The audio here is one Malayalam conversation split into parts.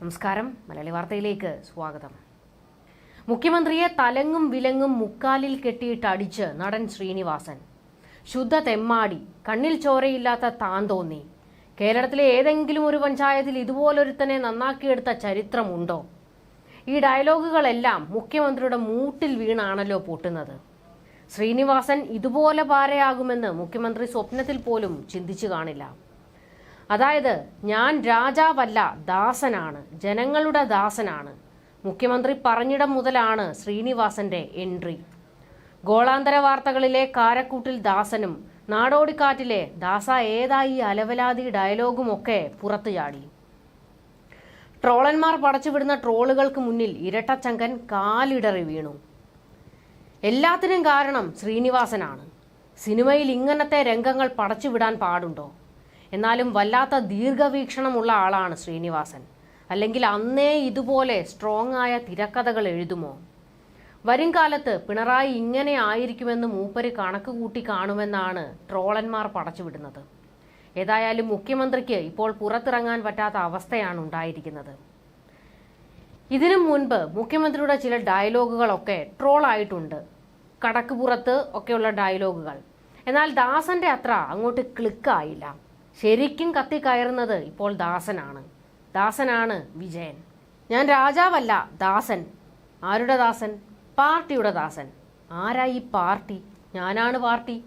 നമസ്കാരം. മലയാളി വാർത്തയിലേക്ക് സ്വാഗതം. മുഖ്യമന്ത്രിയെ തലങ്ങും വിലങ്ങും മുക്കാലിൽ കെട്ടിയിട്ട് അടിച്ച് നടൻ ശ്രീനിവാസൻ. ശുദ്ധ തെമ്മാടി കണ്ണിൽ ചോരയില്ലാത്ത താൻ തോന്നി. കേരളത്തിലെ ഏതെങ്കിലും ഒരു പഞ്ചായത്തിൽ ഇതുപോലൊരുത്തനെ നന്നാക്കിയെടുത്ത ചരിത്രമുണ്ടോ? ഈ ഡയലോഗുകളെല്ലാം മുഖ്യമന്ത്രിയുടെ മൂട്ടിൽ വീണാണല്ലോ പൊട്ടുന്നത്. ശ്രീനിവാസൻ ഇതുപോലെ പാരയാകുമെന്ന് മുഖ്യമന്ത്രി സ്വപ്നത്തിൽ പോലും ചിന്തിച്ചു കാണില്ല. അതായത് ഞാൻ രാജാവല്ല ദാസനാണ് ജനങ്ങളുടെ ദാസനാണ്. മുഖ്യമന്ത്രി പറഞ്ഞിടം മുതലാണ് ശ്രീനിവാസന്റെ എൻട്രി. ഗോളാന്തര വാർത്തകളിലെ കാരക്കൂട്ടിൽ ദാസനും നാടോടിക്കാറ്റിലെ ദാസ ഏതായി അലവലാതി ഡയലോഗുമൊക്കെ പുറത്തു ചാടി. ട്രോളന്മാർ പടച്ചുവിടുന്ന ട്രോളുകൾക്ക് മുന്നിൽ ഇരട്ടച്ചങ്കൻ കാലിടറി വീണു. എല്ലാത്തിനും കാരണം ശ്രീനിവാസനാണ്. സിനിമയിൽ ഇങ്ങനത്തെ രംഗങ്ങൾ പടച്ചുവിടാൻ പാടുണ്ടോ? എന്നാലും വല്ലാത്ത ദീർഘവീക്ഷണമുള്ള ആളാണ് ശ്രീനിവാസൻ. അല്ലെങ്കിൽ അന്നേ ഇതുപോലെ സ്ട്രോങ് ആയ തിരക്കഥകൾ എഴുതുമോ? വരും കാലത്ത് പിണറായി ഇങ്ങനെ ആയിരിക്കുമെന്ന് മൂപ്പര് കണക്ക് കൂട്ടി കാണുമെന്നാണ് ട്രോളന്മാർ പടച്ചുവിടുന്നത് ഏതായാലും മുഖ്യമന്ത്രിക്ക് ഇപ്പോൾ പുറത്തിറങ്ങാൻ പറ്റാത്ത അവസ്ഥയാണ് ഉണ്ടായിരിക്കുന്നത്. ഇതിനു മുൻപ് മുഖ്യമന്ത്രിയുടെ ചില ഡയലോഗുകളൊക്കെ ട്രോളായിട്ടുണ്ട് കടക്കുപുറത്ത് ഒക്കെയുള്ള ഡയലോഗുകൾ. എന്നാൽ ദാസന്റെ അത്ര അങ്ങോട്ട് ക്ലിക്കായില്ല ശരിക്കും കത്തിക്കയറുന്നത് ഇപ്പോൾ ദാസനാണ്. ദാസനാണ് വിജയൻ. ഞാൻ രാജാവല്ല ദാസൻ. ആരുടെ ദാസൻ? പാർട്ടിയുടെ ദാസൻ. ആരാ ഈ പാർട്ടി? ഞാനാണ് പാർട്ടി.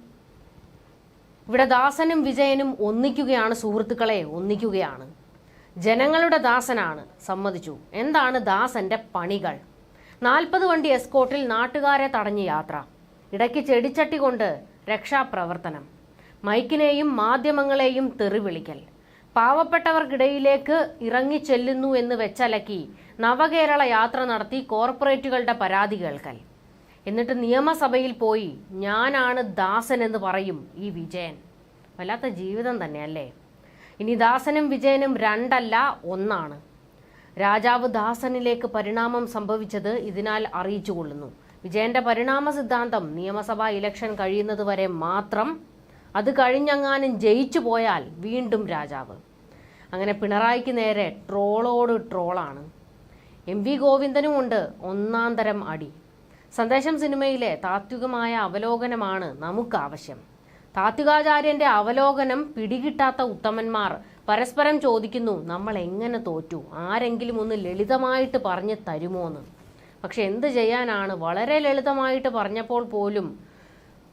ഇവിടെ ദാസനും വിജയനും ഒന്നിക്കുകയാണ് സുഹൃത്തുക്കളെ ഒന്നിക്കുകയാണ്. ജനങ്ങളുടെ ദാസനാണ് സമ്മതിച്ചു. എന്താണ് ദാസന്റെ പണികൾ? നാൽപ്പത് വണ്ടി എസ്കോട്ടിൽ നാട്ടുകാരെ തടഞ്ഞ് യാത്ര. ഇടയ്ക്ക് ചെടിച്ചട്ടി കൊണ്ട് രക്ഷാപ്രവർത്തനം. മൈക്കിനെയും മാധ്യമങ്ങളെയും തെറിവിളിക്കൽ. പാവപ്പെട്ടവർക്കിടയിലേക്ക് ഇറങ്ങിച്ചെല്ലുന്നു എന്ന് വെച്ചലക്കി നവകേരള യാത്ര നടത്തി കോർപ്പറേറ്റുകളുടെ പരാതി കേൾക്കൽ. എന്നിട്ട് നിയമസഭയിൽ പോയി ഞാനാണ് ദാസൻ എന്ന് പറയും ഈ വിജയൻ. വല്ലാത്ത ജീവിതം തന്നെയല്ലേ? ഇനി ദാസനും വിജയനും രണ്ടല്ല ഒന്നാണ്. രാജാവ് ദാസനിലേക്ക് പരിണാമം സംഭവിച്ചത് ഇതിനാൽ അറിയിച്ചുകൊള്ളുന്നു വിജയന്റെ പരിണാമ സിദ്ധാന്തം നിയമസഭാ ഇലക്ഷൻ കഴിയുന്നത് വരെ മാത്രം അത് കഴിഞ്ഞങ്ങാനും ജയിച്ചു പോയാൽ വീണ്ടും രാജാവ്. അങ്ങനെ പിണറായിക്ക് നേരെ ട്രോളോട് ട്രോളാണ്. എം വി ഗോവിന്ദനുമുണ്ട് ഒന്നാം തരം അടി. സന്ദേശം സിനിമയിലെ താത്വികമായ അവലോകനമാണ് നമുക്ക് ആവശ്യം താത്വികാചാര്യന്റെ അവലോകനം പിടികിട്ടാത്ത ഉത്തമന്മാർ പരസ്പരം ചോദിക്കുന്നു നമ്മൾ എങ്ങനെ തോറ്റു? ആരെങ്കിലും ഒന്ന് ലളിതമായിട്ട് പറഞ്ഞു തരുമോന്ന്? പക്ഷെ എന്ത് ചെയ്യാനാണ്? വളരെ ലളിതമായിട്ട് പറഞ്ഞപ്പോൾ പോലും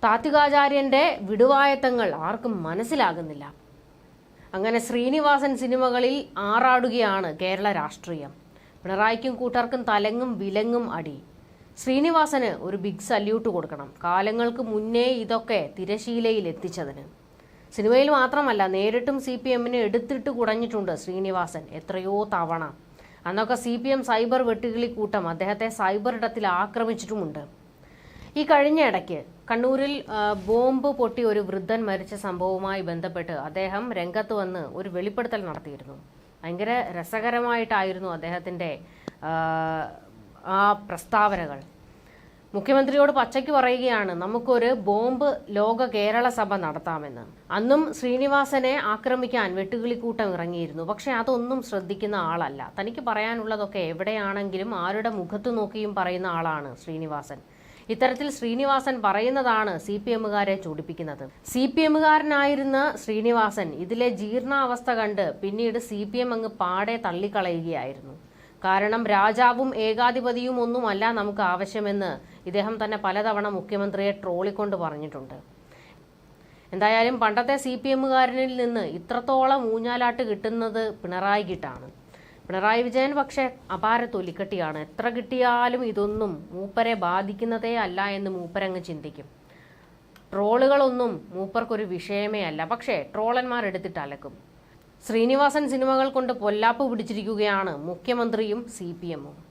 താത്വികാചാര്യന്റെ വിടുവായത്തങ്ങൾ ആർക്കും മനസ്സിലാകുന്നില്ല. അങ്ങനെ ശ്രീനിവാസൻ സിനിമകളിൽ ആറാടുകയാണ് കേരള രാഷ്ട്രീയം. പിണറായിക്കും കൂട്ടർക്കും തലങ്ങും വിലങ്ങും അടി. ശ്രീനിവാസന് ഒരു ബിഗ് സല്യൂട്ട് കൊടുക്കണം. കാലങ്ങൾക്ക് മുന്നേ ഇതൊക്കെ തിരശീലയിൽ എത്തിച്ചതിന്. സിനിമയിൽ മാത്രമല്ല നേരിട്ടും സി പി എമ്മിനെ എടുത്തിട്ട് കുടഞ്ഞിട്ടുണ്ട് ശ്രീനിവാസൻ എത്രയോ തവണ. അന്നൊക്കെ സി പി എം സൈബർ വെട്ടുകിളി കൂട്ടം അദ്ദേഹത്തെ സൈബർ ഇടത്തിൽ ആക്രമിച്ചിട്ടുമുണ്ട്. ഈ കഴിഞ്ഞ ഇടയ്ക്ക് കണ്ണൂരിൽ ബോംബ് പൊട്ടി ഒരു വൃദ്ധൻ മരിച്ച സംഭവവുമായി ബന്ധപ്പെട്ട് അദ്ദേഹം രംഗത്ത് വന്ന് ഒരു വെളിപ്പെടുത്തൽ നടത്തിയിരുന്നു. ഭയങ്കര രസകരമായിട്ടായിരുന്നു അദ്ദേഹത്തിന്റെ ആ, പ്രസ്താവനകൾ. മുഖ്യമന്ത്രിയോട് പച്ചയ്ക്ക് പറയുകയാണ് നമുക്കൊരു ബോംബ് ലോക കേരള സഭ നടത്താമെന്ന്. അന്നും ശ്രീനിവാസനെ ആക്രമിക്കാൻ വെട്ടുകിളിക്കൂട്ടം ഇറങ്ങിയിരുന്നു. പക്ഷെ അതൊന്നും ശ്രദ്ധിക്കുന്ന ആളല്ല. തനിക്ക് പറയാനുള്ളതൊക്കെ എവിടെയാണെങ്കിലും ആരുടെ മുഖത്ത് നോക്കിയും പറയുന്ന ആളാണ് ശ്രീനിവാസൻ. ഇത്തരത്തിൽ ശ്രീനിവാസൻ പറയുന്നതാണ് സി പി എമ്മുകാരെ ചൂടിപ്പിക്കുന്നത്. സി പി എമ്മുകാരനായിരുന്ന ശ്രീനിവാസൻ ഇതിലെ ജീർണാവസ്ഥ കണ്ട് പിന്നീട് സി പി എം അങ്ങ് പാടെ തള്ളിക്കളയുകയായിരുന്നു. കാരണം രാജാവും ഏകാധിപതിയും ഒന്നുമല്ല നമുക്ക് ആവശ്യമെന്ന് ഇദ്ദേഹം തന്നെ പലതവണ മുഖ്യമന്ത്രിയെ ട്രോളിക്കൊണ്ട് പറഞ്ഞിട്ടുണ്ട്. എന്തായാലും പണ്ടത്തെ സി പി എമ്മുകാരനിൽ നിന്ന് ഇത്രത്തോളം ഊഞ്ഞാലാട്ട് കിട്ടുന്നത് പിണറായി കിട്ടാണ് പിണറായി വിജയൻ പക്ഷെ അപാര തൊലിക്കെട്ടിയാണ്. എത്ര കിട്ടിയാലും ഇതൊന്നും മൂപ്പരെ ബാധിക്കുന്നതേ അല്ല എന്ന് മൂപ്പരങ്ങ് ചിന്തിക്കും. ട്രോളുകളൊന്നും മൂപ്പർക്കൊരു വിഷയമേ അല്ല. പക്ഷേ ട്രോളന്മാർ എടുത്തിട്ട് അലക്കും. ശ്രീനിവാസൻ സിനിമകൾ കൊണ്ട് പൊല്ലാപ്പ് പിടിച്ചിരിക്കുകയാണ് മുഖ്യമന്ത്രിയും സി പി എമ്മും.